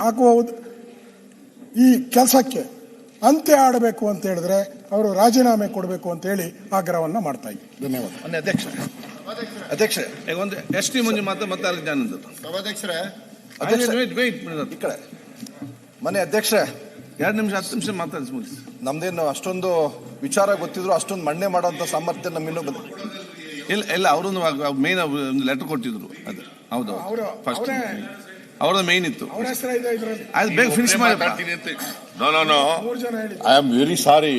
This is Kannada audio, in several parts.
ಹಾಕುವ ಈ ಕೆಲಸಕ್ಕೆ ಅಂತ್ಯ ಆಡಬೇಕು ಅಂತ ಹೇಳಿದ್ರೆ ಅವರು ರಾಜೀನಾಮೆ ಕೊಡಬೇಕು ಅಂತ ಹೇಳಿ ಆಗ್ರಹವನ್ನ ಮಾಡ್ತಾ ಇದ್ದೀವಿ ಧನ್ಯವಾದ. ಮೊನ್ನೆ ಅಧ್ಯಕ್ಷ ಅಧ್ಯಕ್ಷ ಈಗ ಒಂದು ಎಸ್ ಟಿ ಮಂಜು ಮಾತ್ರ ಮತ್ತೆ ಅರ್ಧ ಜ್ಞಾನದ ಸಭಾಧ್ಯಕ್ಷರೇ. ವೇಟ್ ವೇಟ್ ಈ ಕಡೆ. ಮೊನ್ನೆ ಅಧ್ಯಕ್ಷ ಎರಡು ನಿಮಿಷ ಹತ್ತು ನಿಮಿಷ ಮಾತಾಡಿಸಿ ಮುಗಿಸಿ ನಮ್ದೇನು ಅಷ್ಟೊಂದು ವಿಚಾರ ಗೊತ್ತಿದ್ರು ಅಷ್ಟೊಂದು ಮಣ್ಣೆ ಮಾಡುವಂತ ಸಾಮರ್ಥ್ಯ ನಮ್ಮಿನ್ನೂ ಬಂದ ಇಲ್ಲ ಇಲ್ಲ ಅವರೊಂದು ಮೇನ್ ಒಂದು ಲೆಟರ್ ಕೊಟ್ಟಿದ್ರು ಅದು. ಹೌದು ಅವರು- ಫಸ್ಟ್ ಅವ್ರದ್ದು ಮೇನ್ ಇತ್ತು. ಅದು ಬೇಗ ಫಿನಿಶ್ ಮಾಡಿ ನೋ ನೋ ನೋ ಮೂರು ಜನ ಹೇಳಿ ಐ ಆಮ್ ವೆರಿ ಸಾರಿ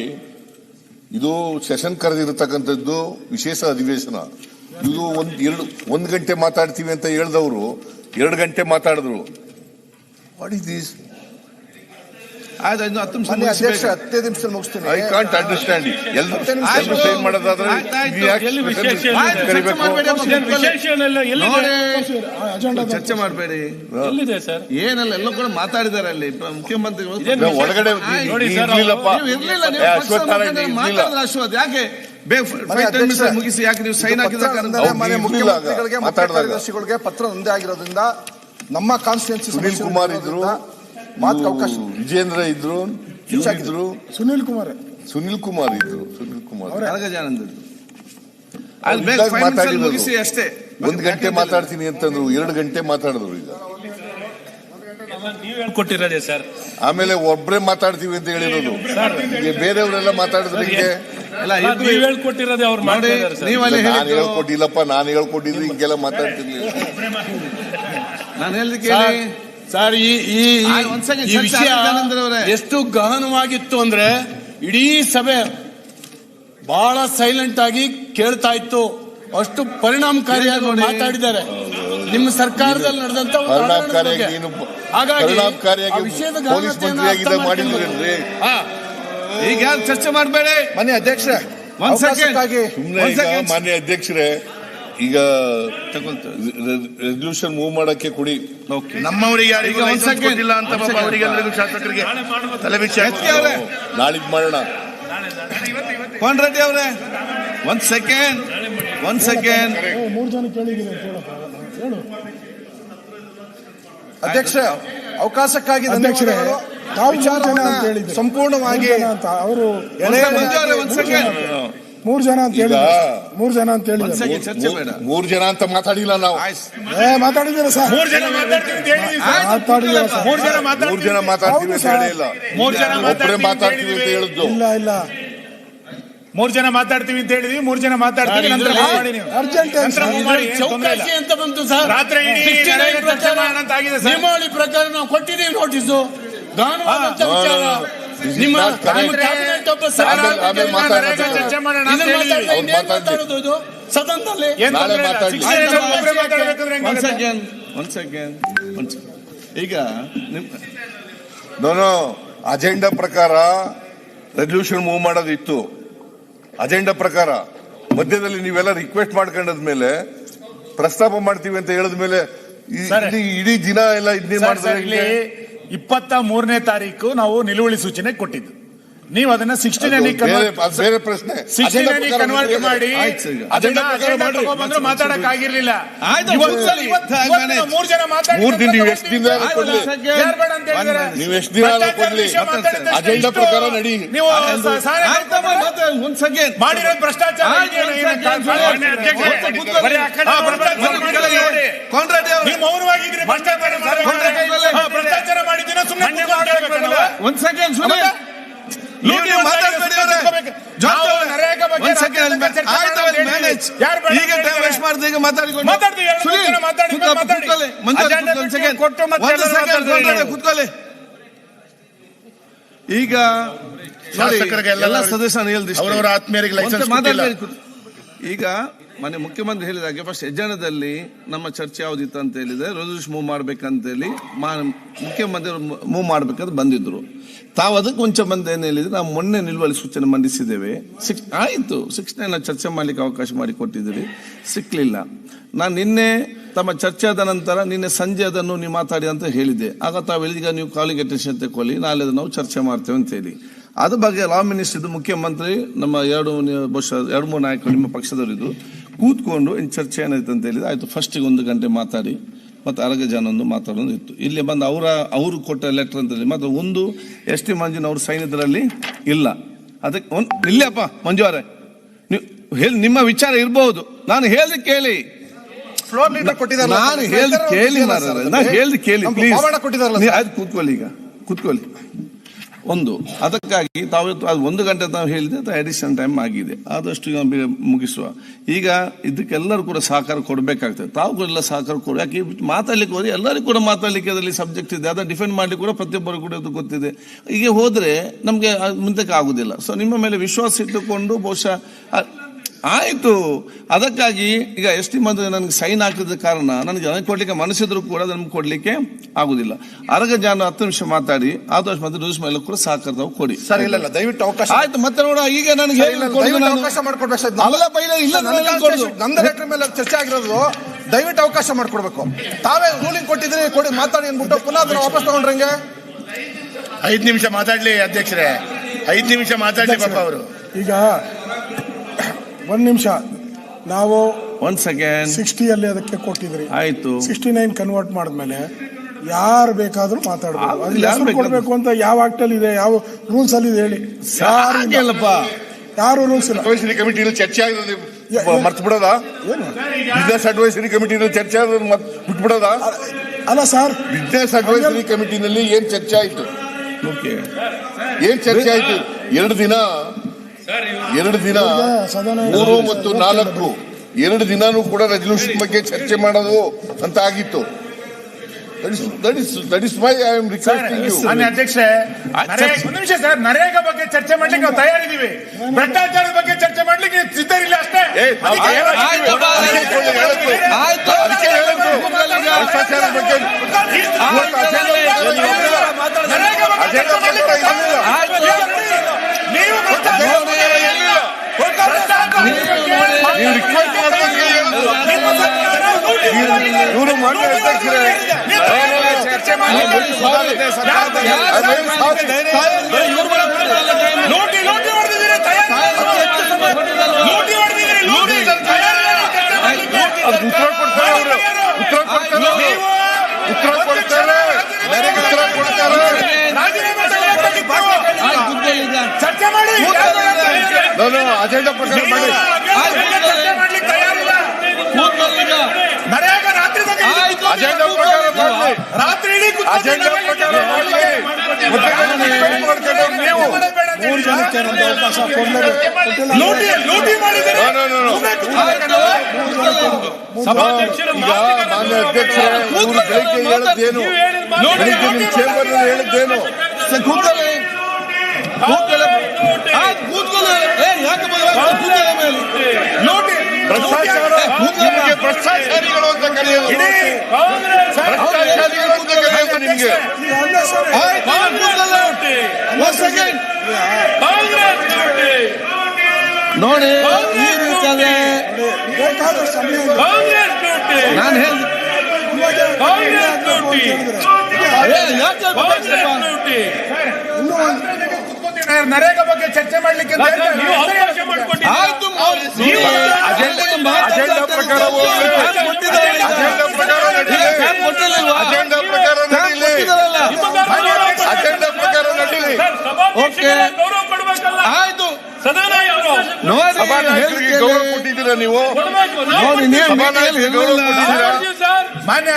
ಇದು ಸೆಷನ್ ಕರೆದಿರತಕ್ಕಂಥದ್ದು ವಿಶೇಷ ಅಧಿವೇಶನ. ಇದು ಒಂದ್ ಎರಡು ಒಂದ್ ಗಂಟೆ ಮಾತಾಡ್ತೀವಿ ಅಂತ ಹೇಳ್ದವರು ಎರಡು ಗಂಟೆ ಮಾತಾಡಿದ್ರು. ವಾಟ್ ಇಸ್ ದಿಸ್ ಹತ್ತು ನಿಮಿಷ ಮುಗಿಸ್ತೀನಿ. ಐ ಕಾಂಟ್ ಅಂಡರ್ಸ್ಟ್ಯಾಂಡ್ ಎಲ್ಲರೂ. ಎಲ್ಲರೂ ಸೈನ್ ಮಾಡೋದಾದ್ರೆ ಚರ್ಚೆ ಮಾಡ್ಬೇಡಿ ಏನಿಲ್ಲ ಎಲ್ಲಿದೆ? ಚರ್ಚೆ ಮಾಡಬೇಡಿ. ಎಲ್ಲಿದೆ ಸರ್? ಏನಲ್ಲ ಎಲ್ಲ ಕೂಡ ಮಾತಾಡಿದ್ದಾರೆ ಅಲ್ಲಿ. ಮುಖ್ಯಮಂತ್ರಿ ಒಳಗಡೆ ಅಶ್ವಥ್ ಯಾಕೆ? ಮುಗಿಸಿ ಯಾಕೆ ನೀವು ಸೈನ್ ಮುಖ್ಯಮಂತ್ರಿಗಳಿಗೆ ಕಾರ್ಯದರ್ಶಿಗಳಿಗೆ ಪತ್ರ ಒಂದೇ ಆಗಿರೋದ್ರಿಂದ ನಮ್ಮ ಕಾನ್ಸ್ಟಿಟ್ಯೂನ್ಸಿ ಸುನೀಲ್ ಕುಮಾರ್ ಇದ್ರು. ಮಾತು ಅವಕಾಶ ವಿಜೇಂದ್ರ ಇದ್ರು ಇದ್ರು. ಸುನಿಲ್ ಕುಮಾರ್. ಸುನಿಲ್ ಕುಮಾರ್ ಇದ್ರು ಸುನಿಲ್ ಕುಮಾರ್. ಮಾತಾಡಿರೋದು. ಅಷ್ಟೇ. ಒಂದ್ ಗಂಟೆ ಮಾತಾಡ್ತೀನಿ ಅಂತಂದ್ರು ಎರಡು ಗಂಟೆ ಮಾತಾಡಿದ್ರು ಈಗ. ಕೊಟ್ಟಿರೋದೇ ಹೇಳ್ಕೊಟ್ಟಿರೋದೇ ಸರ್. ಆಮೇಲೆ ಒಬ್ಬರೇ ಮಾತಾಡ್ತೀವಿ ಅಂತ ಹೇಳಿರೋದು. ಬೇರೆಯವರೆಲ್ಲ ಮಾತಾಡಿದ್ರೆ ಹಿಂಗೆ. ನಾನು ಹೇಳ್ಕೊಟ್ಟಿಲ್ಲಪ್ಪ ನಾನು ಹೇಳ್ಕೊಟ್ಟಿದ್ರೆ ಹಿಂಗೆಲ್ಲ ಮಾತಾಡ್ತಿರ್ಲಿಲ್ಲ. ನಾನು ಹೇಳಿದ ಕೇಳಿ ಸರ್ ಈ ಈ ವಿಷಯ ಎಷ್ಟು ಗಹನವಾಗಿತ್ತು ಅಂದ್ರೆ ಇಡೀ ಸಭೆ ಬಹಳ ಸೈಲೆಂಟ್ ಆಗಿ ಕೇಳ್ತಾ ಇತ್ತು. ಅಷ್ಟು ಪರಿಣಾಮಕಾರಿಯಾಗಿ. ಮಾತಾಡಿದ್ದಾರೆ. ನಿಮ್ಮ ಸರ್ಕಾರದಲ್ಲಿ ನಡೆದಂತ. ಹಾಗಾಗಿ. ಈಗ ಯಾರು ಚರ್ಚೆ ಮಾಡಬೇಡಿ. ಮನೆ ಅಧ್ಯಕ್ಷ ಮನೆ ಮಾನ್ಯ ಅಧ್ಯಕ್ಷರೇ ಈಗ ರೆಸಲ್ಯೂಷನ್ ಮೂವ್ ಮಾಡಕ್ಕೆ ಕೊಡಿ. ಓಕೆ ನಮ್ಮವರಿಗೆ ಯಾರಿಗೂ ಲೈಸೆನ್ಸ್. ಕೊಟ್ಟಿಲ್ಲ ಅಂತ ಪಾಪ. ಅವರಿಗೆಲ್ಲರಿಗೂ ಶಾಸಕರಿಗೆ ತಲೆ ನಾಳಿದ್ ಮಾಡೋಣ. ಕೋನ್ ರೆಡ್ಡಿ ಅವರೇ ಒಂದ್ ಸೆಕೆಂಡ್ ಒಂದ್ ಸೆಕೆಂಡ್ ಮೂರು ಜನ ಕೇಳಿದ್ದೀನಿ ಅಧ್ಯಕ್ಷ ಅವಕಾಶಕ್ಕಾಗಿ ಅಧ್ಯಕ್ಷರೇ. ತಾವು ಜನ ವಿಚಾರವನ್ನ ಅಂತ ಅವರು ಸಂಪೂರ್ಣವಾಗಿ ಅವರು ಮೂರು ಜನ ಅಂತ ಹೇಳಿ ಮೂರ್ ಜನ ಅಂತ ಹೇಳಿ ಮೂರ್ ಜನ ಅಂತ ಮಾತಾಡಿಲ್ಲ ನಾವು. ಏ ಮಾತಾಡಿದ್ದೀರಾ ಸರ್? ಮೂರ್ ಜನ ಮಾತಾಡ್ತೀವಿ ಅಂತ ಹೇಳಿದೀವಿ ಸರ್. ಮಾತಾಡಿದ್ದೀರಾ ಸರ್? ಮೂರ್ ಜನ ಮೂರ್ ಮಾತಾಡ್ತೀವಿ ಜನ ಮಾತಾಡ್ತೀವಿ ಅಂತ ಹೇಳಿಲ್ಲ. ಮೂರ್ ಜನ ಮಾತಾಡ್ತೀವಿ ಅಂತ ಹೇಳಿದ್ವಿ. ಹೇಳಿದ್ದು. ಇಲ್ಲ ಇಲ್ಲ. ಮೂರ್ ಜನ ಮಾತಾಡ್ತೀವಿ ಅಂತ ಹೇಳಿದ್ವಿ ಮೂರ್ ಜನ ಮಾತಾಡ್ತೀವಿ ನಂತರ ಮಾಡಿ ನೀವು. ಅರ್ಜೆಂಟ್ ಅಂತ ಬಂತು ಸರ್. ರಾತ್ರಿ ಇಡೀ 69 ನಡೆದ ಪ್ರಕಾರ ಮಾಡೋಣ ಅಂತ ಆಗಿದೆ ಸರ್. ನಿಯಮಾವಳಿ ಪ್ರಕಾರ ನಾವು ಕೊಟ್ಟಿದ್ದೀವಿ ನೋಟಿಸು ವಿಚಾರ. ನಿಮ್ಮ ಒಬ್ಬ. ಚರ್ಚೆ ಮಾಡೋಣ ಸದನದಲ್ಲಿ? ಈಗ ನಾನು ಅಜೆಂಡಾ ಪ್ರಕಾರ ರೆಸಲ್ಯೂಷನ್ ಮೂವ್ ಮಾಡೋದಿತ್ತು. ಅಜೆಂಡಾ ಪ್ರಕಾರ. ಮಧ್ಯದಲ್ಲಿ ನೀವೆಲ್ಲ ರಿಕ್ವೆಸ್ಟ್ ಮಾಡ್ಕೊಂಡದ್ಮೇಲೆ ಪ್ರಸ್ತಾಪ ಮಾಡ್ತೀವಿ ಅಂತ ಹೇಳಿದ್ಮೇಲೆ. ಇಡೀ- ಇಡೀ ದಿನ ಎಲ್ಲ ಇದ್ನೇ ಮಾಡ್ತಾರೆ ಇಪ್ಪತ್ತ ಮೂರನೇ ತಾರೀಕು ನಾವು ನಿಲುವಳಿ ಸೂಚನೆ ಕೊಟ್ಟಿದ್ದು. ನೀವು ಅದನ್ನ ಸಿಕ್ಸ್ಟೀನ್ ಬೇರೆ ಪ್ರಶ್ನೆ. ಸಿಕ್ಸ್ಟೀನ್ ಅಜೆಂಡಾ ಪ್ರಕಾರ ಕನ್ವರ್ಟ್ ಮಾಡಿ. ಅದನ್ನ ಅಜೆಂಡಾ ಮಾಡ್ರಿ. ಮಾತಾಡಕ್ ಆಗಿರ್ಲಿಲ್ಲ. ನಾವು ಮೂರ್ ಜನ ಮಾತಾಡಿ ಮೂರ್ ದಿನ ನೀವು ಎಷ್ಟು ದಿನ ಕೊಡ್ಲಿ? ಯಾರ್ ಬೇಡ ಅಂತ ಹೇಳಿದಾರೆ? ನೀವು ಎಷ್ಟು ದಿನ ಭ್ರಷ್ಟಾಚಾರ ಕೊಡ್ಲಿ. ಅಜೆಂಡಾ ಪ್ರಕಾರ ನಡಿ. ನೀವು ಸಹಾಯ ಭ್ರಷ್ಟಾಚಾರ ಭ್ರಷ್ಟಾಚಾರ ಇದೆಯಲ್ಲ, ಒಂದ್ ಏನು ಒಂದ್ ಸೆಕೆಂಡ್ ಸುಮ್ಮನೆ ಈಗ ಕೂತ್ಕೊಳ್ಳಿ, ಎಲ್ಲ ಸದಸ್ಯರು. ಅವರವರ ಆತ್ಮೀಯರಿಗೆ ಲೈಸೆನ್ಸ್ ಕೂತ್- ಈಗ ಮನೆ ಮುಖ್ಯಮಂತ್ರಿ ಹೇಳಿದಾಗೆ ಫಸ್ಟ್ ಎಜ್ಜಾನದಲ್ಲಿ ನಮ್ಮ ಚರ್ಚೆ ಯಾವ್ದಿತ್ತು ಅಂತ ಹೇಳಿದ್ರೆ ರೆಸಲ್ಯೂಷನ್ ಮೂವ್ ಮಾಡ್ಬೇಕಂತೇಳಿ ಮಾ ಮುಖ್ಯಮಂತ್ರಿ ಮೂವ್ ಮಾಡ್ಬೇಕಂತ ಬಂದಿದ್ರು. ತಾವು ಅದಕ್ಕೆ ಮುಂಚೆ ಬಂದ ಏನು ಹೇಳಿದ್ರೆ ನಾವು ಮೊನ್ನೆ ನಿಲುವಳಿ ಸೂಚನೆ ಮಂಡಿಸಿದ್ದೇವೆ. ಸಿಕ್ ಆಯಿತು ಸಿಕ್ಸ್ಟೈನ್ ಚರ್ಚೆ ಮಾಡ್ಲಿಕ್ಕೆ ಅವಕಾಶ ಮಾಡಿ ಕೊಟ್ಟಿದ್ದೀರಿ. ಸಿಕ್ಕಲಿಲ್ಲ ನಾನು ನಿನ್ನೆ ತಮ್ಮ ಚರ್ಚೆ ಆದ ನಂತರ ನಿನ್ನೆ ಸಂಜೆ ಅದನ್ನು ನೀವು ಮಾತಾಡಿ ಅಂತ ಹೇಳಿದೆ ಆಗ ತಾವು ಹೇಳಿದ ನೀವು ಕಾಲಿಗೆ ಅಟೆನ್ಷನ್ ತಗೊಳ್ಳಿ ನಾಳೆ ನಾವು ಚರ್ಚೆ ಮಾಡ್ತೇವೆ ಅಂತ ಹೇಳಿ. ಅದ್ರ ಬಗ್ಗೆ ಲಾ ಮಿನಿಸ್ಟರ್ ಮುಖ್ಯಮಂತ್ರಿ ನಮ್ಮ ಎರಡು ಬಹುಶಃ ಎರಡು ಮೂರು ನಾಯಕರು ನಿಮ್ಮ ಪಕ್ಷದವರಿದ್ದು ಕೂತ್ಕೊಂಡು ಇನ್ನು ಚರ್ಚೆ ಏನಾಯ್ತು ಅಂತ ಹೇಳಿದ್ರೆ ಆಯ್ತು ಫಸ್ಟಿಗೆ ಒಂದು ಗಂಟೆ ಮಾತಾಡಿ ಮತ್ತು ಅರಗಜಾನೊಂದು ಮಾತಾಡೋದು ಇತ್ತು. ಇಲ್ಲಿ ಬಂದು ಅವರ ಅವರು ಕೊಟ್ಟ ಲೆಟ್ರ್ ಅಂತ ಹೇಳಿ ಮಾತ್ರ ಒಂದು ಎಸ್ ಟಿ ಮಂಜುನವರು ಸೈನ್ಯದರಲ್ಲಿ ಇಲ್ಲ. ಅದಕ್ಕೆ ಒಂದು ಇಲ್ಲಪ್ಪ ಮಂಜು ಅವರೇ ನೀವು ಹೇಳಿ ನಿಮ್ಮ ವಿಚಾರ ಇರಬಹುದು ನಾನು ಹೇಳಿ ಕೇಳಿ. ನಾನು ಹೇಳಿ ಕೇಳಿ. ನಾನು ಹೇಳಿ ಕೇಳಿ ಪ್ಲೀಸ್ ಆಯ್ತು ಕೂತ್ಕೊಳ್ಳಿ ಈಗ ಕೂತ್ಕೊಳ್ಳಿ. ಒಂದು. ಅದಕ್ಕಾಗಿ ತಾವು ಅದು ಒಂದು ಗಂಟೆ ತಾವು ಹೇಳಿದೆ ಅಥವಾ ಅಡಿಷನ್ ಟೈಮ್ ಆಗಿದೆ. ಆದಷ್ಟು ಮುಗಿಸುವ. ಈಗ ಇದಕ್ಕೆಲ್ಲರೂ ಕೂಡ ಸಹಕಾರ ಕೊಡಬೇಕಾಗ್ತದೆ. ತಾವು ಕೂಡ ಎಲ್ಲ ಸಹಕಾರ ಕೊಡಿ. ಯಾಕೆ ಮಾತಾಡ್ಲಿಕ್ಕೆ ಹೋದ್ರೆ ಎಲ್ಲರಿಗೂ ಕೂಡ ಮಾತಾಡಲಿಕ್ಕೆ ಅದರಲ್ಲಿ ಸಬ್ಜೆಕ್ಟ್ ಇದೆ. ಅದನ್ನು ಡಿಫೆಂಡ್ ಮಾಡಲಿಕ್ಕೆ ಕೂಡ ಪ್ರತಿಯೊಬ್ಬರು ಕೂಡ ಅದು ಗೊತ್ತಿದೆ. ಹೀಗೆ ಹೋದರೆ ನಮಗೆ ಮುಂದಕ್ಕೆ ಆಗುದಿಲ್ಲ. ಸೊ ನಿಮ್ಮ ಮೇಲೆ ವಿಶ್ವಾಸ ಇಟ್ಟುಕೊಂಡು ಬಹುಶಃ ಆಯ್ತು. ಅದಕ್ಕಾಗಿ ಈಗ ಎಸ್ ಟಿ ಮಂದಿ ನನಗೆ ಸೈನ್ ಹಾಕಿದ ಕಾರಣ ನನಗೆ ನನಗೆ ಕೊಡ್ಲಿಕ್ಕೆ ಮನಸ್ಸಿದ್ರು ಕೂಡ ನಮ್ಗೆ ಕೊಡ್ಲಿಕ್ಕೆ ಆಗುದಿಲ್ಲ. ಅರಗ ಜಾನ ಹತ್ತು ನಿಮಿಷ ಮಾತಾಡಿ ಆದಷ್ಟು ಮತ್ತೆ ರೂಸ್ ಮೇಲೆ ಕೂಡ ಸಹಕಾರ ಕೊಡಿ. ಸರ್ ಇಲ್ಲ ಇಲ್ಲ ದಯವಿಟ್ಟು ಅವಕಾಶ ಆಯ್ತು ಮತ್ತೆ ನೋಡ ಈಗ ನನಗೆ ಅವಕಾಶ ಮಾಡ್ಕೊಡ್ಬೇಕು. ಅಲ್ಲ ಇಲ್ಲ ನನ್ನ. ಲೆಟರ್ ಮೇಲೆ ಚರ್ಚೆ ಆಗಿರೋದು ದಯವಿಟ್ಟು ಅವಕಾಶ ಮಾಡ್ಕೊಡ್ಬೇಕು. ತಾವೇ ರೂಲಿಂಗ್ ಕೊಟ್ಟಿದ್ರೆ ಕೊಡಿ ಮಾತಾಡಿ ಅಂದ್ಬಿಟ್ಟು ಪುನಃ ಅದನ್ನ ವಾಪಸ್ ತಗೊಂಡ್ರಂಗೆ ಐದು ನಿಮಿಷ ಮಾತಾಡ್ಲಿ ಅಧ್ಯಕ್ಷರೇ. ಐದು ನಿಮಿಷ ಮಾತಾಡ್ಲಿ ಪಾಪ ಅವರು. ಈಗ ಒಂದ್ ನಿಮಿಷ. ನಾವು ಒಂದ್ ಸೆಕೆಂಡ್ ಸಿಕ್ಸ್ಟಿಯಲ್ಲಿ ಅದಕ್ಕೆ ಕೊಟ್ಟಿದ್ರಿ. ಆಯ್ತು. ಸಿಕ್ಸ್ಟಿ ನೈನ್ ಕನ್ವರ್ಟ್ ಮಾಡಿದ್ಮೇಲೆ ಯಾರು ಬೇಕಾದ್ರೂ ಮಾತಾಡಬಹುದು ಆಗುದಿಲ್ಲ, ಯಾರು ಬೇಕು ಕೊಡ್ಬೇಕು ಅಂತ ಯಾವ ಆಕ್ಟ್ ಅಲ್ಲಿ ಇದೆ ಯಾವ ರೂಲ್ಸ್ ಅಲ್ಲಿ ಇದೆ ಹೇಳಿ. ಯಾರು ಇಲ್ಲಪ್ಪ. ಹಾಗೆಲ್ಲಪ್ಪ ಯಾರು ರೂಲ್ಸ್ ಇಲ್ಲ. ಅಡ್ವೈಸರಿ ಕಮಿಟಿಯಲ್ಲಿ ಚರ್ಚೆ ಆಗಿದೆ ಮರ್ತು ಬಿಡೋದಾ ಏನು? ಬಿಸ್ನೆಸ್ ಅಡ್ವೈಸರಿ ಕಮಿಟಿನಲ್ಲಿ ಚರ್ಚೆ ಆಗೋದು ಮರ್ತ್ ಬಿಟ್ಬಿಡೋದಾ? ಅಲ್ಲ ಸರ್. ಬಿಸ್ನೆಸ್ ಅಡ್ವೈಸರಿ ಕಮಿಟಿನಲ್ಲಿ ಏನ್ ಚರ್ಚೆ ಆಯ್ತು? ಓಕೆ ಏನ್ ಚರ್ಚೆ ಆಯ್ತು? ಎರಡು ದಿನ ಎರಡು ದಿನ ಮೂರು ಮತ್ತು ನಾಲ್ಕು. ಎರಡು ದಿನಾನೂ ಕೂಡ ರೆಸಲ್ಯೂಷನ್ ಬಗ್ಗೆ ಚರ್ಚೆ ಮಾಡೋದು ಅಂತ ಆಗಿತ್ತು. ಅಧ್ಯಕ್ಷ ಒಂದ್ ನಿಮಿಷ ಸರ್ ನರೇಗಾ ಬಗ್ಗೆ ಚರ್ಚೆ ಮಾಡ್ಲಿಕ್ಕೆ ನಾವು ತಯಾರಿದ್ದೀವಿ. ಭ್ರಷ್ಟಾಚಾರದ ಬಗ್ಗೆ ಚರ್ಚೆ ಮಾಡ್ಲಿಕ್ಕೆ ಸಿದ್ಧರಿಲ್ಲ. ನಾವು ಅದಕ್ಕೆ ಏನು ಹೇಳೋದು- ಆಯ್ತಪ್ಪ, ಅದಕ್ಕೆ ಹೇಳೋದು. ಆಯ್ತು ಅದಕ್ಕೆ ಹೇಳೋದು. ಭ್ರಷ್ಟಾಚಾರದ ಬಗ್ಗೆ ಇವತ್ತು ಅಜೆಂಡಾ ಇರಲಿಲ್ಲ. ನರೇಗಾ ಬಗ್ಗೆ ಅಜೆಂಡಾ ಚರ್ಚೆ ಮಾಡ್ಲಿಕ್ಕೆ ಪ್ರಕಾರ ಇರಲಿಲ್ಲ. ನೀವು ಭ್ರಷ್ಟಾಚಾರ ಬಗ್ಗೆ ಇರಲಿಲ್ಲ. ಭ್ರಷ್ಟಾಚಾರದ ಬಗ್ಗೆ ನೀವು ರಿಕ್ವೆಸ್ಟ್ ಮಾಡೋದಕ್ಕೆ ಹೇಳೋದು. ಇವರು ಮಾನ್ಯ ಅಧ್ಯಕ್ಷರೇ ಚರ್ಚೆ ಮಾಡ್ಲಿಕ್ಕೆ ಲೂಟಿ ಲೂಟಿ ಹೊಡೆದಿದ್ದೀರಿ ತಯಾರಿ ಲೂಟಿ ಹೊಡೆದಿದ್ದೀರಿ ಲೂಟಿ ಅದಕ್ಕೆ ಉತ್ತರ ಕೊಡ್ತಾರೆ ಅವರು ಉತ್ತರ ಕೊಡ್ತಾರೆ ಉತ್ತರ ಕೊಡ್ತಾರೆ ಉತ್ತರ ಕೊಡ್ತಾರೆ ಚರ್ಚೆ ಮಾಡಿ ಅಜೆಂಡಾ ಪ್ರಕಾರ ಮಾಡಿ ಮಾಡ್ಲಿಕ್ಕೆ ತಯಾರಿಲ್ಲ ಕೂತ್ಕೊಳ್ಳಿ ಈಗ ನರೇಗಾ ರಾತ್ರಿ ತನಕ ಆಯ್ತು ಅಜೆಂಡಾ ಪ್ರಕಾರ ಮಾಡಿ ರಾತ್ರಿ ಇಡೀ ಕೂತ್ಕೊಂಡು ಅಜೆಂಡಾ ನರೇಗಾ ಪ್ರಕಾರ ಮಾಡಿ ಮತ್ತೆ ನಾನು ರಿಕ್ವೆಸ್ಟ್ ಮಾಡ್ಕೊಂಡವ್ರು ನೀವು ಬೇಡ ಅಂತ ಮೂರು ಹೇಳಿಲ್ಲ. ಜನಕ್ಕೆ ಒಂದು ಅವಕಾಶ ಕೊಡ್ಲೇಬೇಕು ಕೊಟ್ಟಿಲ್ಲ ಅಂದ್ರೆ ಲೂಟಿ ಲೂಟಿ ಮಾಡಿದ್ದೀರಿ No, no, no, no. ಸುಮ್ನೆ ಕೂತ್ಕೊಂಡು ಈಗ ಮಾನ್ಯ ಅಧ್ಯಕ್ಷರೇ ಇವರು ಬೆಳಿಗ್ಗೆ ಹೇಳಿದ್ದೇನು ಬೆಳಿಗ್ಗೆ ನಿಮ್ಮ ಚೇಂಬರ್ ಹೇಳಿದ್ದೇನು ಸರ್, ಕೂತ್ಕೊಳ್ಳಿ ಕೂತ್ಕೊಳ್ಳಿ ಆಯ್ತು ಕೂತ್ಕೊಳ್ಳಿ ಏ ಯಾಕೆ ಬದಲಾವಣೆ? ಕೂತ್ಕೊಳ್ಳಿ ಮೇಲೆ ಲೂಟಿ ಭ್ರಷ್ಟಾಚಾರ ನಿಮಗೆ ಭ್ರಷ್ಟಾಚಾರಿಗಳು ಅಂತ ಕರೆಯೋದು. ಭ್ರಷ್ಟಾಚಾರಿಗಳು ಅಂತ ಕರೆಯೋದು ನಿಮಗೆ. ಈಗ ಅಲ್ಲೇ ಸರ್ ಆಯ್ತು, ಕೂತ್ಕೊಳ್ಳಿ. ಒಂದ್ ಸೆಕೆಂಡ್ ನೋಡಿ ಈ ರೀತಿಯಾಗಿ ಬೇಕಾದಷ್ಟು ಸಮಯ ಇದೆ. ನಾನು ಹೇಳಿ ಇವಾಗ ಇಲ್ಲೇ ಆಗ್ಬೇಕು ಅಂತ ಹೇಳಿದ್ರೆ ಏ ಯಾಕೆ ಬದಲಾಯಿಸಪ್ಪ? ಇನ್ನೂ ಒಂದು ನರೇಗಾ ಬಗ್ಗೆ ಚರ್ಚೆ ಮಾಡ್ಲಿಕ್ಕೆ ಓಕೆ. ಆಯ್ತು. ಗೌರವ ಕೊಟ್ಟಿದ್ದೀರಾ ನೀವು?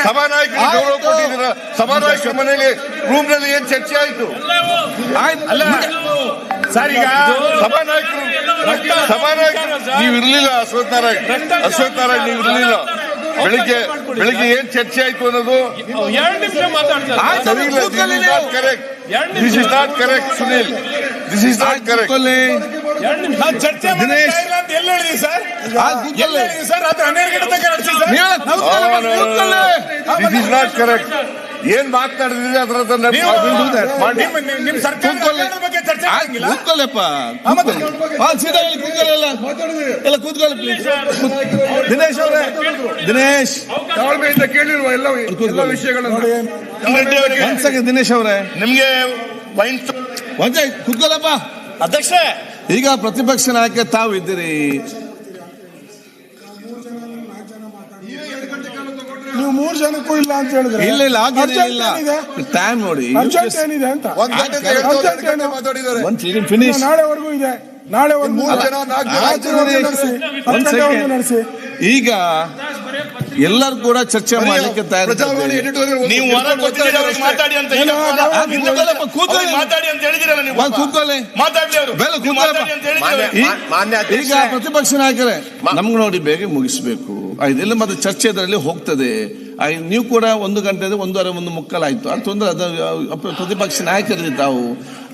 ಸಭಾನಾಯಕರಿಗೆ ಗೌರವ ಕೊಟ್ಟಿದ್ದೀರಾ? ಸಭಾನಾಯಕರ ಮನೆಯಲ್ಲಿ ರೂಮ್ನಲ್ಲಿ ಏನ್ ಚರ್ಚೆ ಆಯ್ತು? ಆಯ್ತು. ಅಲ್ಲ ಸರ್ ಈಗ ಸಭಾನಾಯಕರು ಸಭಾನಾಯಕರು ನೀವು ಇರ್ಲಿಲ್ಲ ಅಶ್ವಥ್ ನಾರಾಯಣ್. ಅಶ್ವಥ್ ನಾರಾಯಣ್ ನೀವು ಇರ್ಲಿಲ್ಲ. ಬೆಳಿಗ್ಗೆ ಬೆಳಿಗ್ಗೆ ಏನ್ ಚರ್ಚೆ ಆಯ್ತು ಅನ್ನೋದು. Correct this is not correct Sunil this is not correct ಚರ್ಚೆ ಎಲ್ಲಿ ಸರ್? ಎಲ್ಲ ಸರ್? ರಾತ್ರಿ ಹನ್ನೆರಡು ಗಂಟೆ sir? This is not correct ಏನ್ ಮಾತನಾಡಿದ್ರಿ ಅದ್ರ ಕೂತ್ಕೊಳ್ಳಿಪ್ಪ ಸೀದಾ ಇಲ್ಲಿ ಕೂತ್ಕೊಳ್ಳಿ ಎಲ್ಲ. ಕೂತ್ಕೊಳ್ಳಿ. ದಿನೇಶ್ ಅವರೇ. ದಿನೇಶ್. ತಾಳ್ಮೆಯಿಂದ ಕೇಳಿರುವ ಎಲ್ಲ ಎಲ್ಲ ವಿಷಯಗಳನ್ನು? ದಿನೇಶ್ ಅವರೇ. ನಿಮ್ಗೆ ವೈನ್ ಒಂದ್ ಕೂತ್ಕೊಳ್ಳಪ್ಪ. ಅಧ್ಯಕ್ಷ ಈಗ ಪ್ರತಿಪಕ್ಷ ನಾಯಕ ತಾವು ಇದ್ದೀರಿ. ನೀವು ಮೂರ್ ಜನಕ್ಕೂ ಇಲ್ಲ ಅಂತ ಹೇಳಿದ್ರೆ ಇಲ್ಲ ಇಲ್ಲ ಆಗಿರಲಿಲ್ಲ ಟೈಮ್ ನೋಡಿ. ಅರ್ಜೆಂಟ್ ಏನಿದೆ ಅಂತ? ಒಂದ್ ಒಂದು ಫಿನಿಶ್ ನಾಳೆವರೆಗೂ ಇದೆ. ನಾಳೆ ಒಂದು ಮೂರು ಜನ, ನಾಲ್ಕು ಜನ, ರಾತ್ರಿವರೆಗೂ ನಡೆಸಿ. ಈಗ ಎಲ್ಲರೂ ಕೂಡ ಚರ್ಚೆ ಮಾಡಲಿಕ್ಕೆ ನೀವು ಮಾತಾಡಿ ಅಂತ ಮಾತಾಡಿ ಅಂತ ಹೇಳಿದಿರಲ್ಲ ನೀವು ಕೂತ್ಕೊಳ್ಳಿ. ಮಾತಾಡ್ಲಿ ಅವರು. ಮಾನ್ಯ ಈಗ ಪ್ರತಿಪಕ್ಷ ನಾಯಕರೇ ನಮ್ಗೆ ನೋಡಿ ಬೇಗ ಮುಗಿಸ್ಬೇಕು. ಇದೆಲ್ಲ ಮತ್ತೆ ಚರ್ಚೆ ಇದರಲ್ಲಿ ಹೋಗ್ತದೆ. ನೀವು ಕೂಡ ಒಂದು ಗಂಟೆ ಒಂದೂವರೆ ಒಂದು ಮುಕ್ಕಲಾಯ್ತು. ಅದು ತೊಂದರೆ ಅದು ಪ್ರತಿಪಕ್ಷ ನಾಯಕರಿದೆ ತಾವು.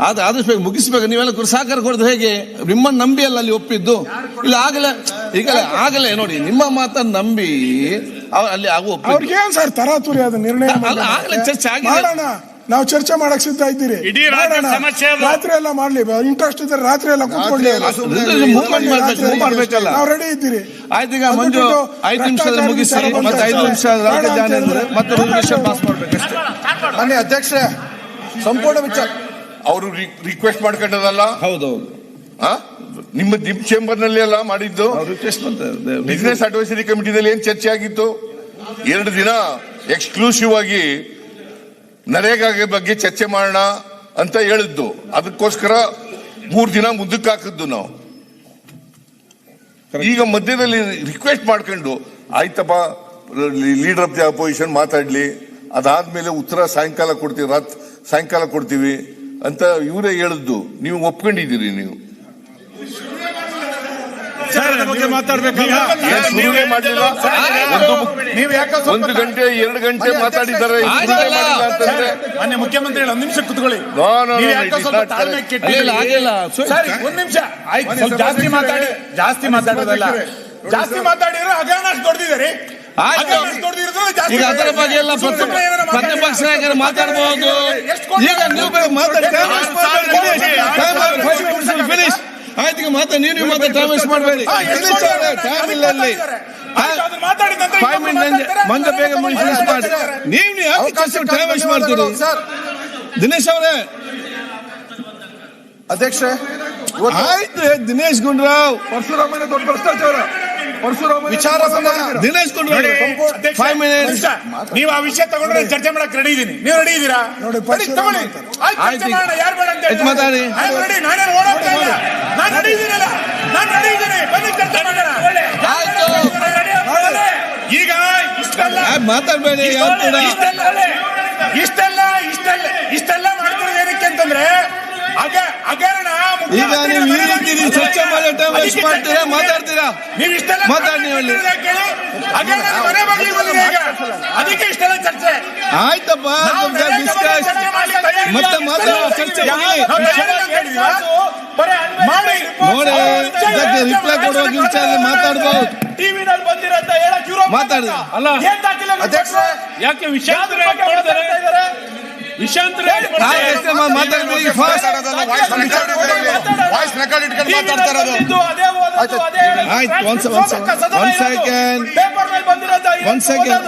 ಆದ್ರೆ ಆದಷ್ಟು ಬೇಗ ಮುಗಿಸ್ಬೇಕು. ನೀವೆಲ್ಲ ಕೂಡ ಸಹಕಾರ ಕೊಡೋದು ಹೇಗೆ? ನಿಮ್ಮನ್ನು ನಂಬಿ ಅಲ್ಲ ಅಲ್ಲಿ ಒಪ್ಪಿದ್ದು? ಇಲ್ಲ ಆಗಲೇ ಈಗ ಆಗಲೇ ನೋಡಿ ನಿಮ್ಮ ಮಾತನ್ನು ನಂಬಿ ಅಲ್ಲಿ ಆಗುವ ಅದು ಚರ್ಚೆ ಆಗಿದೆ. ನಾವು ಚರ್ಚೆ ಮಾಡಕ್ ಸಿದ್ಧ ಇದ್ದೀರಿ. ರಾತ್ರಿ ಎಲ್ಲ ಮಾಡ್ಲಿ. ಇಂಟ್ರೆಸ್ಟ್ ಇದ್ರೆ ರಾತ್ರಿ ಎಲ್ಲ ಕೂತ್ಕೊಳ್ಳಿ. ರಾತ್ರಿ ಎಲ್ಲ ಸುಮ್ನೆ ಮೂವ್ಮೆಂಟ್ ಮಾಡ್ಬೇಕು ಮೂವ್ ಮಾಡ್ಬೇಕಲ್ಲ. ನಾವು ರೆಡಿ ಇದ್ದೀರಿ. ಆಯ್ತು ಈಗ ಮಂಜು ಐದು ನಿಮಿಷದಲ್ಲಿ ಮುಗಿಸಿ. ಮತ್ತೆ ಐದು ನಿಮಿಷ ರಾಜಧಾನಿ ಅಂದ್ರೆ ಮತ್ತೆ ರೆಸಲ್ಯೂಷನ್ ಪಾಸ್ ಮಾಡ್ಬೇಕಷ್ಟೇ ಮಾನ್ಯ ಅಧ್ಯಕ್ಷರೇ ಸಂಪೂರ್ಣ ವಿಚಾರ. ಅವರು ರಿಕ್ವೆಸ್ಟ್ ಮಾಡ್ಕೊಂಡದಲ್ಲ? ಹೌದು ಆ? ನಿಮ್ಮ ದಿಪ್ ಚೇಂಬರ್ನಲ್ಲಿ ಎಲ್ಲ ಮಾಡಿದ್ದು? ಬಿಸ್ನೆಸ್ ರಿಕ್ವೆಸ್ಟ್ ಮಾಡ್ತಾರೆ ಬಿಸಿನೆಸ್ ಅಡ್ವೈಸರಿ ಕಮಿಟಿದಲ್ಲಿ ಏನ್ ಚರ್ಚೆ ಆಗಿತ್ತು? ಎರಡು ದಿನ ಎಕ್ಸ್ಕ್ಲೂಸಿವ್ ಆಗಿ ನರೇಗಾ ಬಗ್ಗೆ ಚರ್ಚೆ ಮಾಡೋಣ ಅಂತ ಹೇಳಿದ್ದು. ಅದಕ್ಕೋಸ್ಕರ ಮೂರು ದಿನ ಮುಂದಕ್ಕೆ ಹಾಕಿದ್ದು ನಾವು. ಈಗ ಮಧ್ಯದಲ್ಲಿ ರಿಕ್ವೆಸ್ಟ್ ಮಾಡ್ಕೊಂಡು ಆಯ್ತಪ್ಪ ಲೀಡರ್ ಆಫ್ ದಿ ಅಪೋಸಿಷನ್ ಮಾತಾಡ್ಲಿ. ಅದಾದ್ಮೇಲೆ ಉತ್ತರ ಸಾಯಂಕಾಲ ಕೊಡ್ತೀವಿ ರಾತ್ ಸಾಯಂಕಾಲ ಕೊಡ್ತೀವಿ. ಅಂತ ಇವರೇ ಹೇಳಿದ್ದು. ನೀವು ಒಪ್ಕೊಂಡಿದ್ದೀರಿ ನೀವು. ಏನ್ ಶುರುವೇ ಮಾಡಿಲ್ಲ ನೀವು ಯಾಕೆ ಒಂದು ಗಂಟೆ ಎರಡು ಗಂಟೆ ಮಾತಾಡಿದ್ದಾರೆ ಮುಖ್ಯಮಂತ್ರಿ ಅಂತಂದ್ರೆ ಮಾನ್ಯ ಮುಖ್ಯಮಂತ್ರಿಗಳು ಒಂದ್ ನಿಮಿಷ ಕುತ್ಕೊಳ್ಳಿ ನೀವು ತಾಳ್ಮೆ ಇಲ್ಲ, ಆಗಿಲ್ಲ. ಸೊ- ಸರಿ ಒಂದ್ ನಿಮಿಷ ಆಯ್ತು ಜಾಸ್ತಿ ಮಾತಾಡಿ ಜಾಸ್ತಿ ಮಾತಾಡೋದಲ್ಲ ಜಾಸ್ತಿ ಮಾತಾಡಿದ್ರೆ ಹಗರಣ ದೊಡ್ದಿದ್ದಾರೆ ಈಗ ಅದರ ಬಗ್ಗೆ ಎಲ್ಲ ಪ್ರತಿ- ಪ್ರತಿಪಕ್ಷ ನಾಯಕರು ಮಾತಾಡಬಹುದು ಈಗ ನೀವು ಮಾತಾಡಿ ಫಿನಿಶ್ ಆಯ್ತು ಈಗ ನೀನು ಮಾತಾ ಟೈಮ್ ವೇಸ್ಟ್ ಮಾಡಬೇಡಿ. ಟೈಮ್ ಇಲ್ಲ ಅಲ್ಲಿ ಫೈವ್ ಮಿನಿಟ್ ಮಂಜ ಬೇಗ ಫಿನಿಶ್ ಮಾಡಿ ನೀವು ಯಾಕೆ ಟೈಮ್ ವೇಸ್ಟ್ ಮಾಡ್ತೀರಿ ದಿನೇಶ್ ಅವರೇ. ಅಧ್ಯಕ್ಷ ಆಯ್ತು ದಿನೇಶ್ ಗುಂಡ್ರಾವ್. ಪರಶುರಾಮನ ದೊಡ್ಡ ಭ್ರಷ್ಟಾಚಾರ. ವಿಚಾರವನ್ನ ದಿನೇಶ್ ಗುಂಡ್ರಾವ್ ಫೈವ್ ಮಿನಿಟ್ಸ್ ನೀವು ಆ ವಿಷಯ ತಗೊಂಡ್ರೆ ಚರ್ಚೆ ಮಾಡಕ್ ರೆಡಿ ಇದೀನಿ. ನೀವು ರೆಡಿ ಇದ್ದೀರಾ ನೋಡಿ, ತಗೊಳ್ಳಿ. ಆಯ್ತು, ಯಾರು ಬೇಡ ಅಂತ ಮಾತಾಡಿ. ರೆಡಿ ನಾನೇನು ಇಲ್ಲ? ನಾನು ರೆಡಿ ಇದ್ದೀನಲ್ಲ ನಾನು ರೆಡಿ ಇದ್ದೀನಿ. ಬನ್ನಿ ಚರ್ಚೆ ಮಾಡೋಣ. ಆಯ್ತು. ಈಗ ಇಷ್ಟೆಲ್ಲ. ಮಾತಾಡ್ಬೇಡಿ ಇಷ್ಟೆಲ್ಲ ಇಷ್ಟೆಲ್ಲ ಇಷ್ಟೆಲ್ಲ. ಇಷ್ಟೆಲ್ಲ ಮಾಡ್ತಿರೋದು ಏನಕ್ಕೆ ಅಂತಂದ್ರೆ ಈಗ ನೀವು ಈ ರೀತಿ ನೀವು ಚರ್ಚೆ ಮಾಡೋ ಟೈಮ್ ವೇಸ್ಟ್ ಮಾಡ್ತೀರಾ ಮಾತಾಡ್ತೀರಾ? ನೀವು ಇಷ್ಟ ಮಾತಾಡಿ ನೀವು ಅಲ್ಲಿ. ಅದಕ್ಕೆ ಇಷ್ಟೆಲ್ಲ ಚರ್ಚೆ. ಆಯ್ತಪ್ಪ ಡಿಸ್ಕಸ್. ಮತ್ತೆ ಮಾತಾಡುವ ಚರ್ಚೆ ನೋಡಿ. ಇದಕ್ಕೆ ರಿಪ್ಲೈ ಕೊಡುವ ವಿಚಾರ ಮಾತಾಡ್ಬೋದು. ಟಿವಿನಲ್ಲಿ ಬಂದಿರಂತ ಹೇಳಕ್ ಇವ್ರು ಮಾತಾಡಿ. ಅಲ್ಲ. ಯಾಕೆ ವಿಷಯಾಂತರ ವಾಯ್ಸ್ ರೆಕಾರ್ಡ್ ಇಟ್ಕೊಂಡು ಇರೋದು ಆಯ್ತು, ಒಂದ್ ಒಂದ್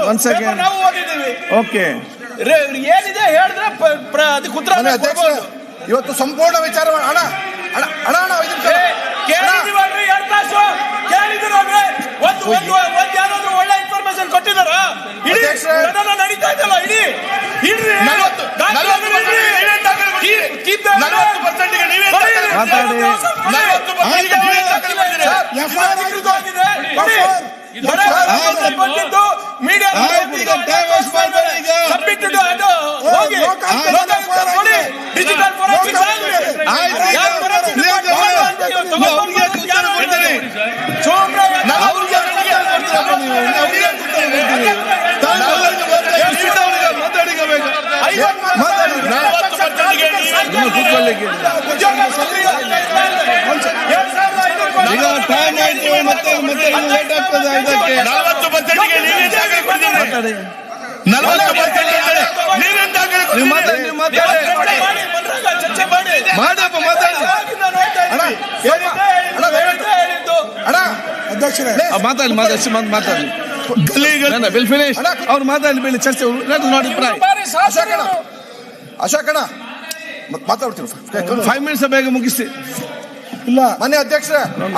ಒಂದ್ ನಾವು ಓಕೆ ರೇ- ಏನಿದೆ ಹೇಳಿದ್ರೆ ಅದಕ್ಕೆ ಉತ್ತರ ಇವತ್ತು ಸಂಪೂರ್ಣ ವಿಚಾರ ಅಣ್ಣ ಅಣ್ಣ ಅಣ್ಣ ಅಣ್ಣ. ಕೇಳಿದೀವಲ್ರಿ ಎರಡು ತಾಸು. ಕೇಳಿದಿರಲ್ರಿ ಒಂದು ಒಂದು ಒಂದು ಯಾವ್ದಾದ್ರು ಒಳ್ಳೆ ಇನ್ಫಾರ್ಮೇಶನ್ ಕೊಟ್ಟಿದಾರ ಇಡೀ ನಡೀತಾ ಇದೆಯಲ್ಲ ಇಡೀ. ಬಂದಿದ್ದು ಮೀಡಿಯಾ ಆಯ್ತು, ಈಗ time waste ಮಾಡ್ಬೇಡಿ ಈಗ. Submitted ಅದು ಹೋಗಿ ಲೋಕಾಯುಕ್ತ ಲೋಕಾಯುಕ್ತ ಕೊಡಿ ಡಿಜಿಟಲ್ ಫೋರೆನ್ಸಿಕ್ ಆಗಲಿ. ಆಯ್ತು ಈಗ ಯಾರು ಬರೋದು clear ತಗೊಂಡು ಮಾಡಿ. ಅಂತ ಹೇಳಿ ನೀವು ಅವ್ರಿಗೆ ಉತ್ತರ ಕೊಡ್ತೀರಿ ಸೋಮ್ರ ಅವ್ರಿಗೆ ಉತ್ತರ ಕೊಡ್ತೀರಪ್ಪ ನೀವು ಅವ್ರಿಗೆ ಉತ್ತರ ಕೊಡ್ತೀರಿ ತಾವು ಎಲ್ಲರಿಗೂ ಮಾತಾಡಿ, ಸಿದ್ದವ್ರಿಗೆ ಮಾತಾಡಿ ಈಗ ಬೇಗ. ಮಾತಾಡಿ ನಲವತ್ತು ಪರ್ಸೆಂಟ್ಗೆ ನೀವೇನ್ ಇನ್ನು ಕೂತ್ಕೊಳ್ಳಿಕ್ಕೆ ನಲವತ್ತು ದಾಖಲೆ ದಾಖಲೆ ಮಾಡಪ್ಪ ಮಾತಾಡಿ ಮಾತಾಡಿ. ಮಾತಾಡಿ. ಮಾತಾಡಿ ಅವ್ರು ಮಾತಾಡಿ ಬಿಲ್ ಚರ್ಚೆ ನೋಡಿ ಅಶೋಕಣ ಮಾತಾಡ್ತೀನಿ. ಫೈವ್ ಮಿನಿಟ್ಸ್ ಬೇಗ ಮುಗಿಸಿ. ಇಲ್ಲ. ಮನೆ ಅಧ್ಯಕ್ಷ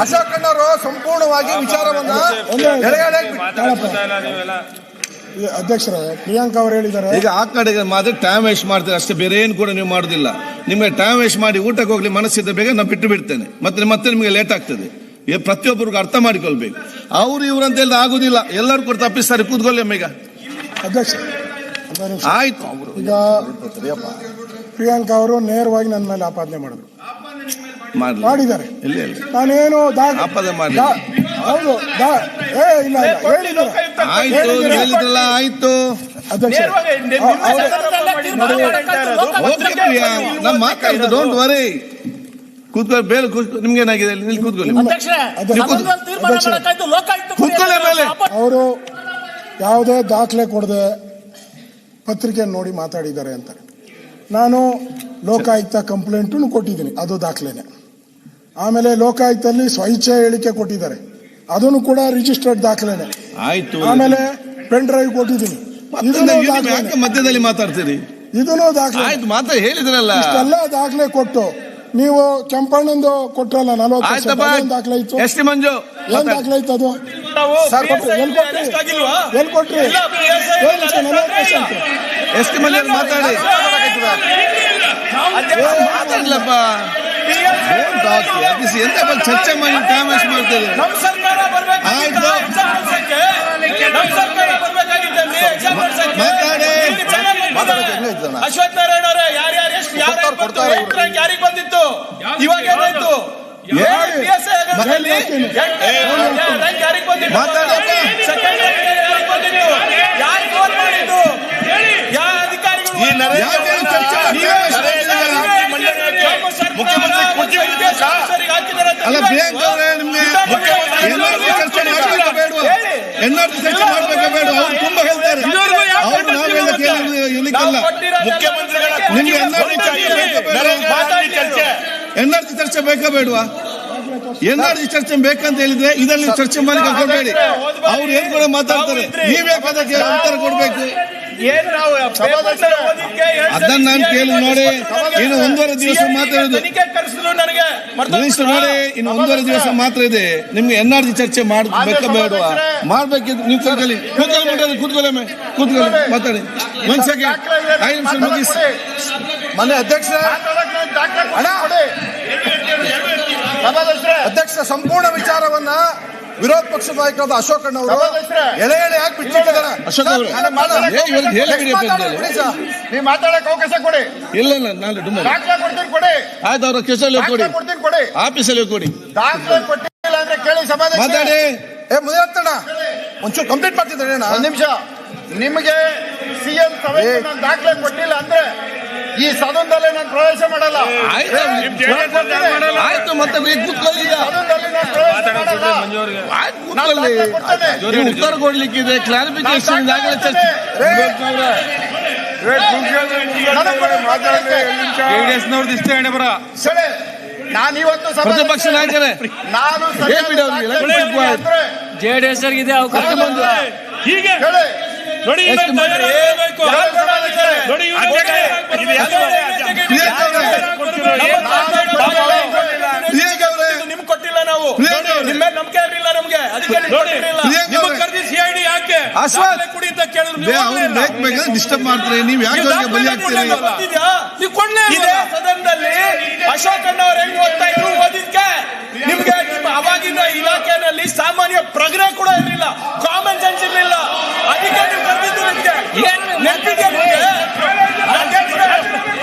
ಅಶೋಕ್ ಕಣ್ಣವರು ಸಂಪೂರ್ಣವಾಗಿ ವಿಚಾರವನ್ನ ಅಧ್ಯಕ್ಷರ ಪ್ರಿಯಾಂಕಾ ಅವರು ಹೇಳಿದ್ದಾರೆ. ಈಗ ಆ ಕಡೆಗೆ ಮಾತ್ರ ಟೈಮ್ ವೇಸ್ಟ್ ಮಾಡ್ತಾರೆ ಅಷ್ಟೇ ಬೇರೆ ಏನು ಕೂಡ ನೀವು ಮಾಡುದಿಲ್ಲ. ನಿಮಗೆ ಟೈಮ್ ವೇಸ್ಟ್ ಮಾಡಿ ಊಟಕ್ಕೆ ಹೋಗ್ಲಿ ಮನಸ್ಸಿದ್ದ ಬೇಗ ನಾನು ಬಿಟ್ಟು ಬಿಡ್ತೇನೆ. ಮತ್ತೆ ಮತ್ತೆ ನಿಮಗೆ ಲೇಟ್ ಆಗ್ತದೆ. ಪ್ರತಿಯೊಬ್ಬರಿಗೂ ಅರ್ಥ ಮಾಡಿಕೊಳ್ಬೇಕು. ಅವ್ರು ಇವ್ರು ಅಂತ ಹೇಳಿದ್ರೆ ಆಗುದಿಲ್ಲ. ಎಲ್ಲರೂ ಕೂಡ ತಪ್ಪಿಸ್ತಾರೆ ಕೂತ್ಕೊಳ್ಳಿ ಅಮ್ಮ ಈಗ ಅಧ್ಯಕ್ಷ. ಆಯ್ತು. ಈಗ ಪ್ರಿಯಾಂಕಾ ಅವರು ನೇರವಾಗಿ ನನ್ನ ಮೇಲೆ ಆಪಾದನೆ ಮಾಡಿದ್ರು. ಮಾಡಿದ್ದಾರೆ. ಇಲ್ಲ ಇಲ್ಲ. ನಾನೇನು ದಾ- ಮಾಡಿ ಹೌದು ಏ ಇಲ್ಲ ಆಯ್ತು. ಹೇಳಿದ್ರಲ್ಲ ಆಯ್ತು. ನೇರವಾಗಿ ನಿಮ್ಮ ಮಾತಾಡಿದ್ದು ಡೋಂಟ್ ವರಿ ಕೂತ್ಕೊಳ್ಳಿ ಬೇರೆ ಕೂತ್ಕೊ- ನಿಮ್ಗೆ ಏನಾಗಿದೆ ಇಲ್ಲಿ ಕೂತ್ಕೊಳ್ಳಿ. ಕೂತ್ಕೊಳ್ಳಿ ಮೇಲೆ. ಅವರು ಯಾವುದೇ ದಾಖಲೆ ಕೊಡದೆ ಪತ್ರಿಕೆ ನೋಡಿ ಮಾತಾಡಿದ್ದಾರೆ ಅಂತ ನಾನು ಲೋಕಾಯುಕ್ತ ಕಂಪ್ಲೇಂಟ್ ಕೊಟ್ಟಿದ್ದೀನಿ ಅದು ದಾಖಲೆನೆ. ಆಮೇಲೆ ಲೋಕಾಯುಕ್ತಲ್ಲಿ ಸ್ವಇಚ್ಛೆ ಹೇಳಿಕೆ ಕೊಟ್ಟಿದ್ದಾರೆ. ಅದನ್ನು ಕೂಡ ರಿಜಿಸ್ಟರ್ಡ್ ದಾಖಲೆನೆ. ಆಯ್ತು. ಆಮೇಲೆ ಪೆನ್ ಡ್ರೈವ್ ಕೊಟ್ಟಿದ್ದೀನಿ. ಮಧ್ಯದಲ್ಲಿ ಮಾತಾಡ್ತೀರಿ? ಇದನ್ನು ದಾಖಲೆ ಆಯ್ತು ಮಾತಾ ಹೇಳಿದ್ರಲ್ಲ. ಇಷ್ಟೆಲ್ಲ ದಾಖಲೆ ಕೊಟ್ಟು ನೀವು ಕೆಂಪಣ್ಣಂದು ಕೊಟ್ರಲ್ಲ ನಲವತ್ತು ದಾಖಲೆ ಇತ್ತು? S T Manju. ಏನ್ ದಾಖಲೆ ಇತ್ತು ಅದು? ಸರ್, ಕೊಟ್ರಿ, ಎಲ್ಲಿ ಕೊಟ್ರಿ? ಆಗಿಲ್ವಾ? ಎಲ್ಲಿ ಕೊಟ್ರಿ? ಇಲ್ಲ, PSI ಏನ್ ಇಷ್ಟು ನಲವತ್ತು ಪರ್ಸೆಂಟ್? ಎಸ್ ಟಿ ಮಂಜು ಮಾತಾಡಿ. ಮಾತಾಡ್ಲಪ್ಪ. ಎಂತ ಚರ್ಚೆ ಮಾಡಿ ಟೈಮ್ ವೇಸ್ಟ್ ಇದ್ದಣ್ಣ? ಅಶ್ವಥ್ ನಾರಾಯಣ ಅವರೇ ಯಾರ್ಯಾರು ಎಷ್ಟು ಯಾರ್ಯಾರು ಎಂಟ್ rank ಯಾರಿಗ್ ಬಂದಿತ್ತು? ಇವಾಗ ಏನಾಯ್ತು? ಯಾರಿಗೆ ಬಂದಿತ್ತು? ಯಾರು rank ಯಾರಿಗ್ ಬಂದಿತ್ತು? ಯಾರು ಫೋನ್ ಮಾಡಿದ್ದು? ಯಾವ ಅಧಿಕಾರಿಗಳು ಮುಖ್ಯಮಂತ್ರಿ ಕುರ್ಚಿ ಅಲ್ಲ ಪ್ರಿಯಾಂಕ ಅವರೇ ನಿಮ್ಗೆ ಎನ್ಆರ್ಸಿ ಚರ್ಚೆ ಮಾಡ್ಬೇಕಾ ಬೇಡವಾ? ಎನ್ಆರ್ಸಿ ಚರ್ಚೆ ಮಾಡ್ಬೇಕಾ ಬೇಡ ಅವ್ರು ತುಂಬಾ ಹೇಳ್ತಾರೆ. ಅವ್ರು ಮುಖ್ಯಮಂತ್ರಿಗಳ ನಿಮ್ಗೆ ಎನ್ಆರ್ಸಿ ಚರ್ಚೆ. ಚರ್ಚೆ ಎನ್ಆರ್ಸಿ ಚರ್ಚೆ ಬೇಕಾ ಬೇಡವಾ? ಚರ್ಚೆ ಬೇಕಂತ ಹೇಳಿದ್ರೆ ಇದರಲ್ಲಿ ಚರ್ಚೆ ಮಾಡಿ ಕೊಡಬೇಡಿ ಅವ್ರು ಏನ್ ಕೂಡ ಮಾತಾಡ್ತಾರೆ. ನೀವೇ ಅದಕ್ಕೆ ಉತ್ತರ ಕೊಡ್ಬೇಕು. ನಾವು ಅದನ್ನ ನಾನು ಕೇಳಿ ನೋಡಿ. ಇನ್ನು ಒಂದೂವರೆ ದಿವಸ ಮಾತ್ರ ಇದೆ. ನೋಡಿ ಇನ್ನು ಒಂದೂವರೆ ದಿವಸ ಮಾತ್ರ ಇದೆ. ನಿಮ್ಗೆ ಎನ್ ಆರ್ ಜಿ ಚರ್ಚೆ ಮಾಡ್ಬೇಕ ಬೇಡವಾ ಮಾಡ್ಬೇಕಿದ್ದು ನೀವು ಕೂತ್ಕೊಳ್ಳಿ ಕೂತ್ಕೊಳ್ಳಿ ಕೂತ್ಕೊಳ್ಳಿ. ಕೂತ್ಕೊಳ್ಳಿ. ಮಾತಾಡಿ. ಒಂದ್ ಸೆಕೆಂಡ್ ಐದು ನಿಮಿಷ ಮುಗಿಸಿ. ಮನೆ ಅಧ್ಯಕ್ಷ ಅಧ್ಯಕ್ಷ ಸಂಪೂರ್ಣ ವಿಚಾರವನ್ನ ವಿರೋಧ ಪಕ್ಷದ ನಾಯಕರಾದ ಅಶೋಕ್ ಅಣ್ಣ ಅವರು. ಎಳೆ ಎಳೆ ಯಾಕೆ ಬಿಟ್ಟಿದ್ದಾರೆ ಅಶೋಕ್ ಅವರು. ನೀವು ಮಾತಾಡಕ್ ಅವಕಾಶ ಕೊಡಿ. ಇಲ್ಲ ಇಲ್ಲ ನಾನು ದಾಖಲೆ ಕೊಡ್ತೀನಿ ಕೊಡಿ. ಆಯ್ತು ಅವ್ರ ಕೆಸಲ್ಲಿ ಕೊಡಿ. ಕೊಡ್ತೀನಿ ಕೊಡಿ. ಆಫೀಸಲ್ಲಿ ಕೊಡಿ. ದಾಖಲೆ ಕೊಟ್ಟಿಲ್ಲ ಅಂದ್ರೆ ಕೇಳಿ ಸಮಾಧಾನ ಮಾತಾಡಿ. ಏ ಮುದಿಯತ್ತಣ್ಣ ಒಂಚೂರು ಕಂಪ್ಲೀಟ್ ಮಾಡ್ತಿದ್ದಾರೆ ಅಣ್ಣ. ಒಂದ್ ನಿಮಿಷ. ನಿಮಗೆ ಸಿಎಂ ಸಭೆ ದಾಖಲೆ ಕೊಟ್ಟಿಲ್ಲ ಅಂದ್ರೆ ಈ ಸದನದಲ್ಲಿ ನಾನು ಪ್ರವೇಶ ಮಾಡಲ್ಲ. ಆಯ್ತು. ಆಯ್ತು ಮತ್ತೆ ಉತ್ತರ ಕೊಡ್ಲಿಕ್ಕಿದೆ. ಕ್ಲಾರಿಫಿಕೇಶನ್ ಕೊಡಿ, ಮಾತಾಡಕ್ಕೆ. ನಾನು ಇವತ್ತು ಪ್ರತಿಪಕ್ಷ ಸಭಾಧ್ಯಕ್ಷ ನಾಯಕರೇ. ನಾನು ಜೆಡಿಎಸ್ ಇದೆ ಅವಕಾಶ ಹೀಗೆ. ಹೇಳಿ. ನೋಡಿ? ನೋಡಿ ಇವ್ರು ಇದು ಯಾರು? ಪ್ರಿಯಾಂಕ ಅವರೇ ಪ್ರಿಯಾಂಕ ಅವರೇ ನಿಮ್ಗೆ ಕೊಟ್ಟಿಲ್ಲ ನಾವು. ನಿಮ್ಮ ನಂಬಿಕೆ ಇರಲಿಲ್ಲ ನಮ್ಗೆ. ಅದಕ್ಕೆ ನಿಮ್ಗೆ ಕರೆದಿ ಸಿಐಡಿ ಯಾಕೆ? ಅಶ್ವಥ್. ಕುಡಿ ಕೊಡಿ ಅಂತ ಕೇಳಿದ್ರು ನೀವು ಅವ್ರು. ಬೇಕ್ ಬೇಕಾದ್ರೆ ಡಿಸ್ಟರ್ಬ್ ಮಾಡ್ತಾರೆ. ನೀವು ಯಾಕೆ ಅವ್ರಿಗೆ ಬಲಿ ಆಗ್ತೀರಿ? ನೀವು ಕೊಡ್ಲೇ ಇದೇ ಸದನದಲ್ಲಿ ಅಶೋಕ್ ಅಣ್ಣ ಅವ್ರು ಹೆಂಗ್ ಓದ್ತಾ ಇದ್ರು ಓದಿದ್ಕೆ? ನಿಮ್ಗೆ ನಿಮ್ಮ ಅವಾಗಿನ ಇಲಾಖೆನಲ್ಲಿ ಸಾಮಾನ್ಯ ಪ್ರಜ್ಞೆ ಕೂಡ ಇರಲಿಲ್ಲ. ಕಾಮನ್ ಸೆನ್ಸ್ ಇರಲಿಲ್ಲ. ಅದಕ್ಕೆ ನೀವು ಕರೆದಿದ್ದು ನಿಮ್ಗೆ ಅಧ್ಯಕ್ಷರೇ,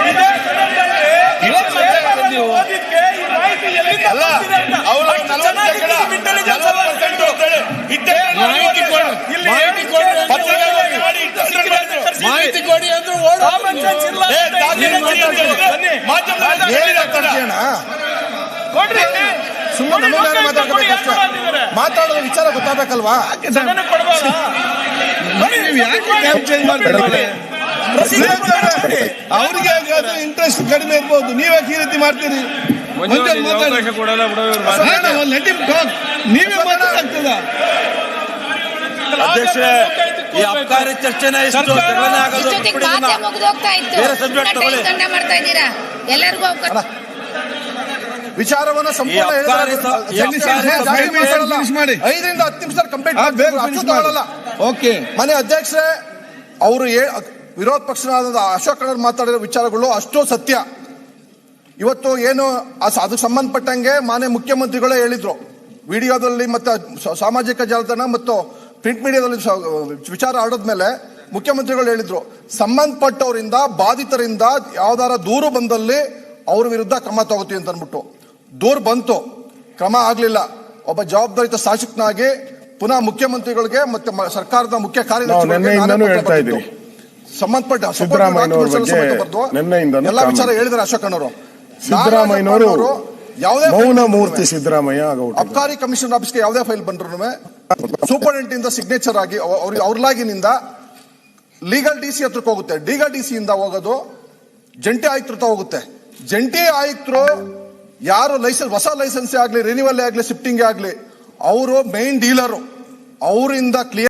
ಇದೇ ಸದನದಲ್ಲಿ ಓದಿದ್ಕೆ ಈ ಮಾಹಿತಿ ಎಲ್ಲಿಂದ ಅಲ್ಲ, ಬಂದಿದೆ ಅಂತ. ಅವ್ರು ಅಷ್ಟು ನಲವತ್ತು ಚೆನ್ನಾಗಿ ಶೇಕಡ, intelligence ನಲವತ್ತು ಅವ ಶೇಕಡ ಅಂತೇಳಿ ಇದ್ದೇ ಮಾಹಿತಿ ಕೊಡು. ಇಲ್ಲಿ ಮಾಹಿತಿ ಕೊಡು. ಪತ್ರಿಕೆಗಳಲ್ಲಿ ಮಾಡಿ interview ಮಾಡಿದ್ರು. ಮಾಹಿತಿ ಕೊಡಿ ಅಂದ್ರೆ ಕಾಮನ್ ಸೆನ್ಸ್ ಇಲ್ಲ ಏ, ಅಂತ ದಾಖಲೆ ಇಲ್ಲಿ ಕೊಡಿ ಅಂತ ಹೇಳಿ. ಬನ್ನಿ. ಮಾಧ್ಯಮದಲ್ಲಿ ಏನ್ ಹೇಳಿದ ತಕ್ಷಣ. ಮಾತಾಡ್ತೀಯಣ್ಣ ಕೊಡ್ರಿ ಸುಮ್ಮನೆ ನೋಡಿ, ನಮ್ಮನ್ನ ಲೋಕಾಯುಕ್ತ ಕೊಡಿ, ಮಾತಾಡ್ಬೇಕಷ್ಟೇ ಯಾರು ಮಾಡಿದ್ದಾರೆ? ಮಾತಾಡೋ ವಿಚಾರ ಗೊತ್ತಾಗಬೇಕಲ್ವಾ ಸದನ ಕೊಡ್ಬೋದಾ? ನೋಡಿ, ನೀವು ಯಾಕೆ ಕ್ಯಾಬ್ ಚೇಂಜ್ ಮಾಡ್ತಾರೆ ರಸೀದಿ ಕೊಡಿ. ಅವ್ರಿಗೆ ಇಂಟ್ರೆಸ್ಟ್ ಕಡಿಮೆ ಇರ್ಬೋದು. ನೀವು ಯಾಕೆ ಈ ರೀತಿ ಮಾಡ್ತೀರಿ? ಮಾತಾಡಿ. ನೀವೇ ಮಾತಾಡಾಗ್ತದ ಅಧ್ಯಕ್ಷರೇ ಈ ಅಬಕಾರಿ ಚರ್ಚೆನ ಇಷ್ಟು ಆಗೋದು ಬೇರೆ ಸಬ್ಜೆಕ್ಟ್ ತಗೊಳ್ಳಿ. time ಮಾಡ್ತಾ ಇದ್ದೀರಾ? ಎಲ್ಲರಿಗೂ ಅವಕಾಶ ವಿಚಾರವನ್ನ ಸಂಪೂರ್ಣ ಮಾಡಿ. ಐದರಿಂದ ಹತ್ತು ನಿಮಿಷ ಕಂಪ್ಲೀಟ್ ಮಾಡಲ್ಲ ಓಕೆ. ಮನೆ ಅಧ್ಯಕ್ಷರೇ ಅವರು ವಿರೋಧ ಪಕ್ಷದ ಅಶೋಕ್ ಕಣ್ಣರ್ ಮಾತಾಡಿರೋ ವಿಚಾರಗಳು ಅಷ್ಟು ಸತ್ಯ. ಇವತ್ತು ಏನು ಅದಕ್ಕೆ ಸಂಬಂಧಪಟ್ಟಂಗೆ ಮಾನ್ಯ ಮುಖ್ಯಮಂತ್ರಿಗಳೇ ಹೇಳಿದ್ರು. ವಿಡಿಯೋದಲ್ಲಿ ಮತ್ತೆ ಸಾಮಾಜಿಕ ಜಾಲತಾಣ ಮತ್ತು ಪ್ರಿಂಟ್ ಮೀಡಿಯಾದಲ್ಲಿ ವಿಚಾರ ಆಡೋದ್ಮೇಲೆ ಮುಖ್ಯಮಂತ್ರಿಗಳು ಹೇಳಿದ್ರು ಸಂಬಂಧಪಟ್ಟವರಿಂದ ಬಾಧಿತರಿಂದ ಯಾವ್ದಾರ ದೂರು ಬಂದಲ್ಲಿ ಅವ್ರ ವಿರುದ್ಧ ಕ್ರಮ ತಗೋತೀವಿ ಅಂತ ಅಂದ್ಬಿಟ್ಟು. ದೂರು ಬಂತು ಕ್ರಮ ಆಗ್ಲಿಲ್ಲ. ಒಬ್ಬ ಜವಾಬ್ದಾರಿತ ಶಾಸಕನಾಗಿ ಪುನಃ ಮುಖ್ಯಮಂತ್ರಿಗಳಿಗೆ ಮತ್ತೆ ಸರ್ಕಾರದ ಮುಖ್ಯ ಕಾರ್ಯದರ್ಶಿ. ಸಂಬಂಧಪಟ್ಟ ಎಲ್ಲ ವಿಚಾರ ಹೇಳಿದ್ರೆ ಅಶೋಕಣ್ಣವರು ಸಿದ್ದರಾಮಯ್ಯನವರು ಯಾವುದೇ ಮೌನ ಮೂರ್ತಿ ಸಿದ್ದರಾಮಯ್ಯ ಅಬ್ಕಾರಿ ಕಮಿಷನ್ ಆಫೀಸ್ಗೆ ಯಾವುದೇ ಫೈಲ್ ಬಂದ್ರು ಸೂಪರಿಂಟೆಂಡೆಂಟ್ ಸಿಗ್ನೇಚರ್ ಆಗಿ ಅವ್ರಿಗೆ ಅವ್ರ ಅವ್ರಲಾಗಿನಿಂದ ಲೀಗಲ್ ಡಿ ಸಿ ಹತ್ರಕ್ಕೆ ಹೋಗುತ್ತೆ. ಲೀಗಲ್ ಡಿ ಸಿ ಇಂದ ಹೋಗೋದು ಜಂಟಿ ಆಯುಕ್ತೃತ ಹೋಗುತ್ತೆ. ಜಂಟಿ ಆಯುಕ್ತರು ಯಾರು ಲೈಸೆನ್ಸ್ ಹೊಸ ಲೈಸೆನ್ಸ್ ಆಗ್ಲಿ ರಿನಿವಲ್ ಆಗಲಿ ಶಿಫ್ಟಿಂಗ್ ಆಗ್ಲಿ, ಅವರು ಮೈನ್ ಡೀಲರು ಅವರಿಂದ ಕ್ಲಿಯರ್